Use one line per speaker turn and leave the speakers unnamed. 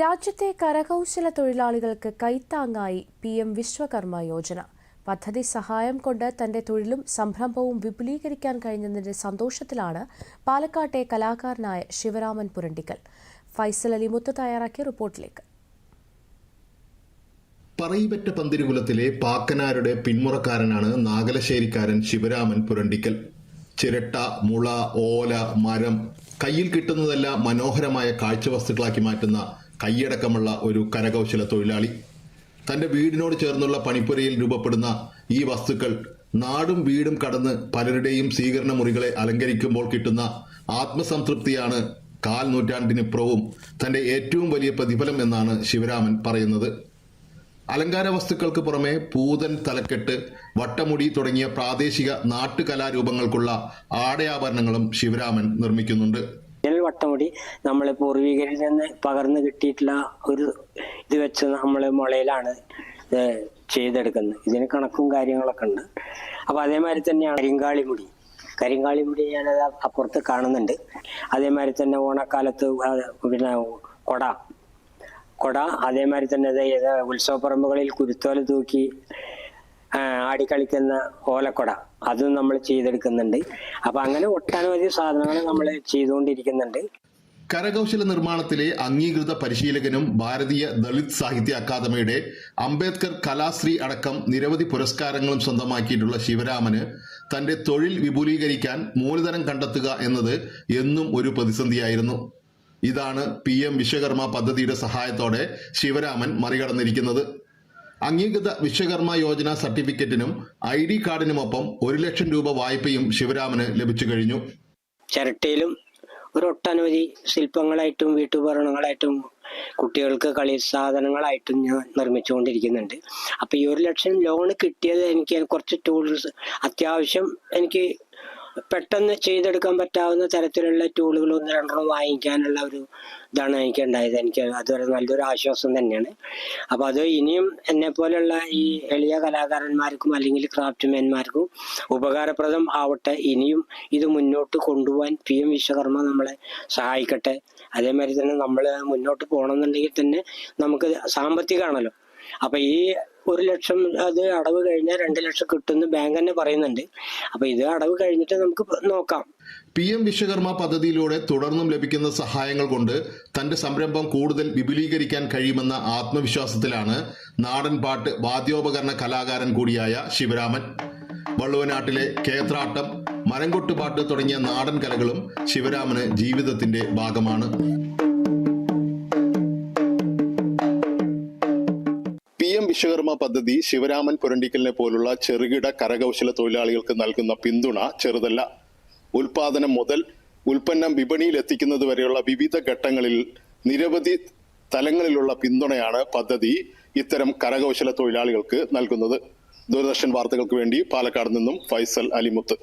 രാജ്യത്തെ കരകൗശല തൊഴിലാളികൾക്ക് കൈത്താങ്ങായി പി എം വിശ്വകർമ്മ യോജന. പദ്ധതി സഹായം കൊണ്ട് തന്റെ തൊഴിലും സംരംഭവും വിപുലീകരിക്കാൻ കഴിഞ്ഞതിന്റെ സന്തോഷത്തിലാണ് പാലക്കാട്ടെ കലാകാരനായ ശിവരാമൻ പുരണ്ടിക്കൽ. ഫൈസൽ അലി മുത്ത് തയ്യാറാക്കിയ റിപ്പോർട്ടിലേക്ക്.
പറയിപെറ്റ പന്തിരുകുലത്തിലെ പാക്കനാരുടെ പിന്മുറക്കാരനാണ് നാഗലശ്ശേരിക്കാരൻ ശിവരാമൻ പുരണ്ടിക്കൽ. ചിരട്ട മുള ഓല മരം കയ്യിൽ കിട്ടുന്നതെല്ലാം മനോഹരമായ കാഴ്ചവസ്തുക്കളാക്കി മാറ്റുന്ന കൈയടക്കമുള്ള ഒരു കരകൗശല തൊഴിലാളി. തന്റെ വീടിനോട് ചേർന്നുള്ള പണിപ്പുരയിൽ രൂപപ്പെടുന്ന ഈ വസ്തുക്കൾ നാടും വീടും കടന്ന് പലരുടെയും സ്വീകരണ മുറികളെ അലങ്കരിക്കുമ്പോൾ കിട്ടുന്ന ആത്മസംതൃപ്തിയാണ് കാൽ നൂറ്റാണ്ടിനിപ്പുറവും തന്റെ ഏറ്റവും വലിയ പ്രതിഫലം എന്നാണ് ശിവരാമൻ പറയുന്നത്. അലങ്കാര വസ്തുക്കൾക്ക് പുറമെ പൂതൻ തലക്കെട്ട് വട്ടമുടി തുടങ്ങിയ പ്രാദേശിക നാട്ടുകലാരൂപങ്ങൾക്കുള്ള ആടയാഭരണങ്ങളും ശിവരാമൻ നിർമ്മിക്കുന്നുണ്ട്.
ഇതിൽ വട്ടമുടി നമ്മളെ പൂർവികരിൽ നിന്ന് പകർന്നു കിട്ടിയിട്ടുള്ള ഒരു ഇത് വെച്ച് നമ്മൾ മുളയിലാണ് ചെയ്തെടുക്കുന്നത്. ഇതിന് കണക്കും കാര്യങ്ങളൊക്കെ ഉണ്ട്. അപ്പോൾ അതേമാതിരി തന്നെയാണ് കരിങ്കാളിമുടി. കരിങ്കാളിമുടി ഞാനത് അപ്പുറത്ത് കാണുന്നുണ്ട്. അതേമാതിരി തന്നെ ഓണക്കാലത്ത് പിന്നെ കൊട. കൊട അതേമാതിരി തന്നെ ഉത്സവപ്പറമ്പുകളിൽ കുരുത്തോല തൂക്കി ആടിക്കളിക്കുന്ന ഓലക്കൊട. അതും നമ്മൾ ചെയ്തെടുക്കുന്നുണ്ട്. അപ്പൊ അങ്ങനെ ഒട്ടനവധി സാധനങ്ങൾ നമ്മൾ ചെയ്തുകൊണ്ടിരിക്കുന്നുണ്ട്.
കരകൗശല നിർമ്മാണത്തിലെ അംഗീകൃത പരിശീലകനും ഭാരതീയ ദളിത് സാഹിത്യ അക്കാദമിയുടെ അംബേദ്കർ കലാശ്രീ അടക്കം നിരവധി പുരസ്കാരങ്ങളും സ്വന്തമാക്കിയിട്ടുള്ള ശിവരാമന് തന്റെ തൊഴിൽ വിപുലീകരിക്കാൻ മൂലധനം കണ്ടെത്തുക എന്നത് എന്നും ഒരു പ്രതിസന്ധിയായിരുന്നു. ഇതാണ് പി എം വിശ്വകർമ്മ പദ്ധതിയുടെ സഹായത്തോടെ ശിവരാമൻ മറികടന്നിരിക്കുന്നത്. അംഗീകൃത വിശ്വകർമ്മ യോജന സർട്ടിഫിക്കറ്റിനും ഐ ഡി കാർഡിനുമൊപ്പം ഒരു ലക്ഷം രൂപ വായ്പയും ശിവരാമന് ലഭിച്ചു കഴിഞ്ഞു.
ചിരട്ടയിലും ഒരു ഒട്ടനവധി ശില്പങ്ങളായിട്ടും വീട്ടുപകരണങ്ങളായിട്ടും കുട്ടികൾക്ക് കളി സാധനങ്ങളായിട്ടും ഞാൻ നിർമ്മിച്ചുകൊണ്ടിരിക്കുന്നുണ്ട്. അപ്പൊ ഈ ഒരു ലക്ഷം ലോൺ കിട്ടിയത് എനിക്ക് കുറച്ച് ടൂൾസ് അത്യാവശ്യം എനിക്ക് പെട്ടെന്ന് ചെയ്തെടുക്കാൻ പറ്റാവുന്ന തരത്തിലുള്ള ടൂളുകൾ ഒന്ന് രണ്ടെണ്ണം വാങ്ങിക്കാനുള്ള ഒരു ഇതാണ് എനിക്ക് ഉണ്ടായത് എനിക്ക് അതൊരു നല്ലൊരു ആശ്വാസം തന്നെയാണ്. അപ്പോൾ അത് ഇനിയും എന്നെ പോലെയുള്ള ഈ എളിയ കലാകാരന്മാർക്കും അല്ലെങ്കിൽ ക്രാഫ്റ്റ്മാൻമാർക്കും ഉപകാരപ്രദം ആവട്ടെ. ഇനിയും ഇത് മുന്നോട്ട് കൊണ്ടുപോകാൻ പി എം വിശ്വകർമ്മ നമ്മളെ സഹായിക്കട്ടെ. അതേമാതിരി തന്നെ നമ്മൾ മുന്നോട്ട് പോകണമെന്നുണ്ടെങ്കിൽ തന്നെ നമുക്ക് സാമ്പത്തികമാണല്ലോ അപ്പൊ ഈ ഒരു ലക്ഷം അത് അടവ് കഴിഞ്ഞാൽ രണ്ട് ലക്ഷം കിട്ടുമെന്ന് ബാങ്ക് തന്നെ പറയുന്നുണ്ട്. അപ്പൊ ഇത് അടവ് കഴിഞ്ഞിട്ട് നമുക്ക് നോക്കാം.
പി എം വിശ്വകർമ്മ പദ്ധതിയിലൂടെ തുടർന്നും ലഭിക്കുന്ന സഹായങ്ങൾ കൊണ്ട് തന്റെ സംരംഭം കൂടുതൽ വിപുലീകരിക്കാൻ കഴിയുമെന്ന ആത്മവിശ്വാസത്തിലാണ് നാടൻ പാട്ട് വാദ്യോപകരണ കലാകാരൻ കൂടിയായ ശിവരാമൻ. വള്ളുവനാട്ടിലെ കേത്രാട്ടം മരംകൊട്ടുപാട്ട് തുടങ്ങിയ നാടൻ കലകളും ശിവരാമന് ജീവിതത്തിന്റെ ഭാഗമാണ്. വിശ്വകർമ്മ പദ്ധതി ശിവരാമൻ പുരണ്ടിക്കലിനെ പോലുള്ള ചെറുകിട കരകൗശല തൊഴിലാളികൾക്ക് നൽകുന്ന പിന്തുണ ചെറുതല്ല. ഉൽപാദനം മുതൽ ഉൽപ്പന്നം വിപണിയിൽ എത്തിക്കുന്നത് വരെയുള്ള വിവിധ ഘട്ടങ്ങളിൽ നിരവധി തലങ്ങളിലുള്ള പിന്തുണയാണ് പദ്ധതി ഇത്തരം കരകൗശല തൊഴിലാളികൾക്ക് നൽകുന്നത്. ദൂരദർശൻ വാർത്തകൾക്ക് വേണ്ടി പാലക്കാട് നിന്നും ഫൈസൽ അലിമുത്ത്.